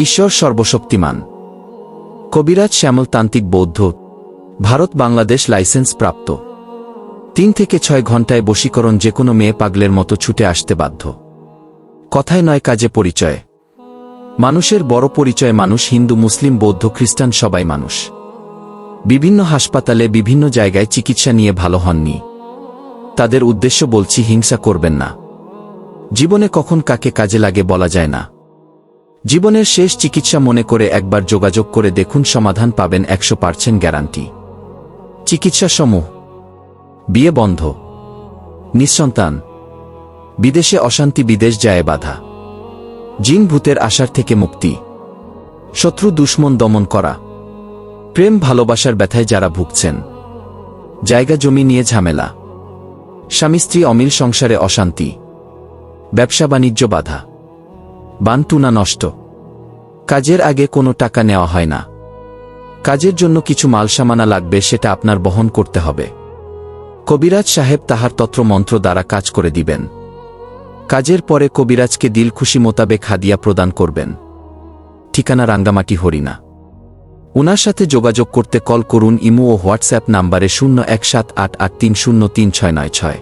ঈশ্বর সর্বশক্তিমান। কবিরাজ শ্যামলতান্ত্রিক বৌদ্ধ, ভারত বাংলাদেশ লাইসেন্স প্রাপ্ত। তিন থেকে ছয় ঘন্টায় বশীকরণ যে কোনো মেয়ে পাগলের মতো ছুটে আসতে বাধ্য। কথায় নয় কাজে পরিচয়। মানুষের বড় পরিচয় মানুষ হিন্দু, মুসলিম, বৌদ্ধ, খ্রিস্টান সবাই মানুষ। বিভিন্ন হাসপাতালে, বিভিন্ন জায়গায় চিকিৎসা নিয়ে ভালো হননি। তাদের উদ্দেশ্য বলছি হিংসা করবেন না। জীবনে কখন কাকে কাজে লাগে বলা যায় না। জীবনের শেষ চিকিৎসা মনে করে একবার যোগাযোগ করে দেখুন সমাধান পাবেন একশো পার্সেন্ট গ্যারান্টি। চিকিৎসা সমূহ বিয়ে বন্ধ। নিঃসন্তান। বিদেশে অশান্তি, বিদেশ যায় বাধা। জিন ভূতের আশার থেকে মুক্তি। শত্রু দুশ্মন দমন করা। প্রেম ভালোবাসার ব্যথায় যারা ভুগছেন। জায়গা জমি নিয়ে ঝামেলা। স্বামী স্ত্রী অমিল সংসারে অশান্তি। ব্যবসা বাণিজ্য বাধা। বানটুনা নষ্ট। কাজের আগে কোনো টাকা নেওয়া হয় না। কাজের জন্য কিছু মালসামানা লাগবে সেটা আপনার বহন করতে হবে। কবিরাজ সাহেব তাহার তত্রমন্ত্র দ্বারা কাজ করে দিবেন। কাজের পরে কবিরাজকে দিল খুশি মোতাবেক হাদিয়া প্রদান করবেন। ঠিকানা রাঙ্গামাটি হরিণা উনার সাথে যোগাযোগ করতে কল করুন ইমো ও হোয়াটসঅ্যাপ নাম্বারে শূন্য এক সাত আট আট তিন শূন্য তিন ছয় নয় ছয়।